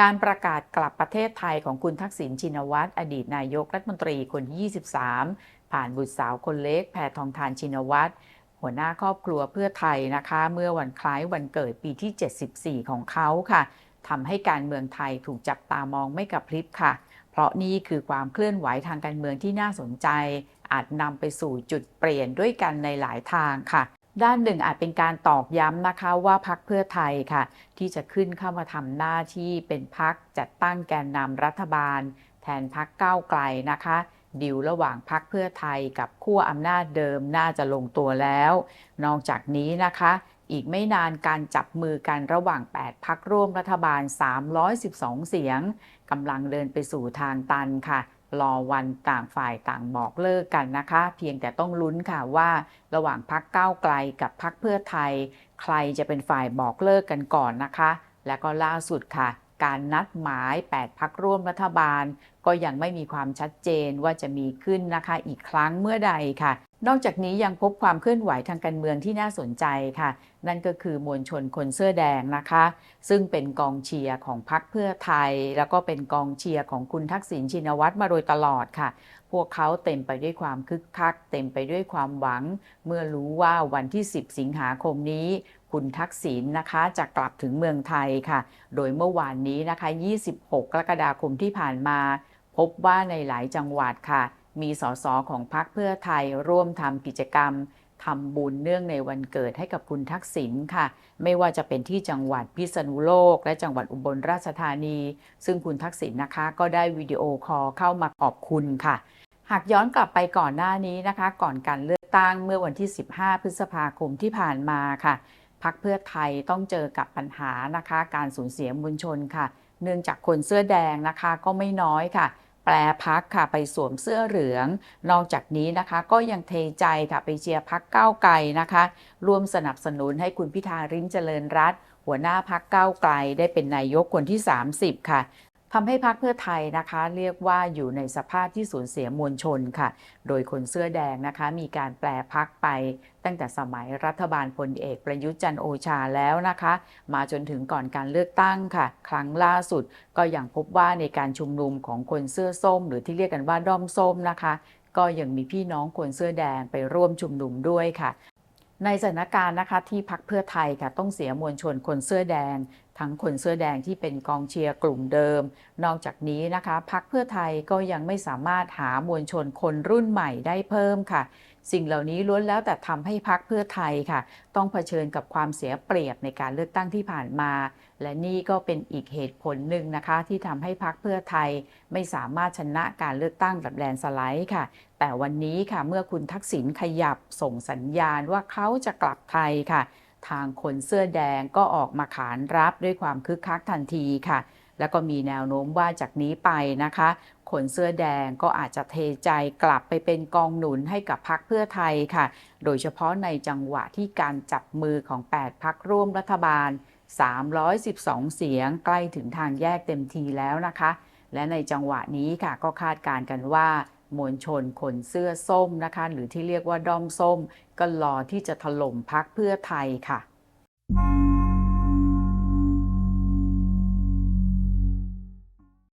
การประกาศกลับประเทศไทยของคุณทักษิณชินวัตรอดีตนายกรัฐมนตรีคนที่ 23 ผ่านบุตรสาวคนเล็กแพทองทานชินวัตรหัวหน้าครอบครัวเพื่อไทยนะคะ เมื่อวันคล้ายวันเกิดปีที่ 74 ของเขาค่ะทำให้การเมืองไทยถูกจับตามองไม่กระพริบค่ะ เพราะนี่คือความเคลื่อนไหวทางการเมืองที่น่าสนใจ อาจนำไปสู่จุดเปลี่ยนด้วยกันในหลายทางค่ะ ด้านหนึ่งอาจเป็นการตอกย้ำนะคะว่าพักเพื่อไทยค่ะ ที่จะขึ้นเข้ามาทำหน้าที่เป็นพักจัดตั้งแกนนำรัฐบาล แทนพักก้าวไกลนะคะดิวระหว่างพักเพื่อไทยกับขั้วอำนาจเดิมน่าจะลงตัวแล้ว นอกจากนี้นะคะ อีกไม่นานการจับมือกันระหว่าง 8 พักร่วมรัฐบาล 312 เสียงกำลังเดินไปสู่ทางตันค่ะ รอวันต่างฝ่ายต่างบอกเลิกกันนะคะ เพียงแต่ต้องลุ้นค่ะว่าระหว่างพักก้าวไกลกับพักเพื่อไทย ใครจะเป็นฝ่ายบอกเลิกกันก่อนนะคะ และก็ล่าสุดค่ะ การนัดหมาย 8 พักร่วมรัฐบาล ก็ยังไม่มีความชัดเจนว่าจะมีขึ้นนะคะ อีกครั้งเมื่อใดค่ะ นอกจากนี้ยังพบความเคลื่อนไหวทางการเมืองที่น่าสนใจค่ะ นั่นก็คือมวลชนคนเสื้อแดงนะคะ ซึ่งเป็นกองเชียร์ของพรรคเพื่อไทย แล้วก็เป็นกองเชียร์ของคุณทักษิณชินวัตรมาโดยตลอดค่ะ พวกเขาเต็มไปด้วยความคึกคัก เต็มไปด้วยความหวัง เมื่อรู้ว่าวันที่ 10 สิงหาคมนี้คุณทักษิณนะคะจะกลับถึงเมืองไทยค่ะ โดยเมื่อวานนี้นะคะ 26 กรกฎาคมที่ผ่านมา พบว่าในหลายจังหวัดค่ะ มีสสของพรรคเพื่อไทยร่วมทำกิจกรรมทำบุญเนื่องในวันเกิดให้กับคุณทักษิณค่ะ ไม่ว่าจะเป็นที่จังหวัดพิษณุโลก และจังหวัดอุบลราชธานี ซึ่งคุณทักษิณนะคะ ก็ได้วิดีโอคอลเข้ามาขอบคุณค่ะ หากย้อนกลับไปก่อนหน้านี้นะคะ ก่อนการเลือกตั้งเมื่อวันที่ 15 พฤษภาคมที่ผ่านมาค่ะพักเพื่อไทยต้องเจอกับปัญหานะคะ การสูญเสียมวลชนค่ะ เนื่องจากคนเสื้อแดงนะคะก็ไม่น้อยค่ะ แปลพักค่ะไปสวมเสื้อเหลือง นอกจากนี้นะคะก็ยังเทใจค่ะไปเชียร์พักก้าวไกลนะคะ ร่วมสนับสนุนให้คุณพิธาริมเจริญรัตหัวหน้าพักก้าวไกลได้เป็นนายกคนที่ 30 ค่ะ ทำให้พักเพื่อไทยนะคะ เรียกว่าอยู่ในสภาพที่สูญเสียมวลชนค่ะ โดยคนเสื้อแดงนะคะ มีการแปลพักไปตั้งแต่สมัยรัฐบาลพลเอกประยุทธ์จันโอชาแล้วนะคะ มาจนถึงก่อนการเลือกตั้งค่ะ ครั้งล่าสุดก็ยังพบว่าในการชุมนุมของคนเสื้อส้ม หรือที่เรียกกันว่าด้อมส้มนะคะ ก็ยังมีพี่น้องคนเสื้อแดงไปร่วมชุมนุมด้วยค่ะ ในสถานการณ์นะคะที่พักเพื่อไทยค่ะต้องเสียมวลชนคนเสื้อแดง ทั้งคนเสื้อแดงที่เป็นกองเชียร์กลุ่มเดิม นอกจากนี้นะคะพักเพื่อไทยก็ยังไม่สามารถหามวลชนคนรุ่นใหม่ได้เพิ่มค่ะ สิ่งเหล่านี้ล้วนแล้วแต่ทำให้พักเพื่อไทยค่ะ ต้องเผชิญกับความเสียเปรียบในการเลือกตั้งที่ผ่านมา และนี่ก็เป็นอีกเหตุผลหนึ่งนะคะ ที่ทำให้พักเพื่อไทยไม่สามารถชนะการเลือกตั้งแบบแลนสไลด์ค่ะ แต่วันนี้ค่ะเมื่อคุณทักษิณขยับส่งสัญญาณว่าเขาจะกลับไทยค่ะ ทางคนเสื้อแดงก็ออกมาขานรับด้วยความคึกคักทันทีค่ะแล้วก็มีแนวโน้มว่าจากนี้ไปนะคะ คนเสื้อแดงก็อาจจะเทใจกลับไปเป็นกองหนุนให้กับพักเพื่อไทยค่ะ โดยเฉพาะในจังหวะที่การจับมือของ 8 พักร่วมรัฐบาล 312 เสียงใกล้ถึงทางแยกเต็มทีแล้วนะคะ และในจังหวะนี้ค่ะก็คาดการณ์กันว่ามวลชนคนเสื้อส้มนะคะ หรือที่เรียกว่าด้อมส้ม ก็รอที่จะถล่มพักเพื่อไทยค่ะ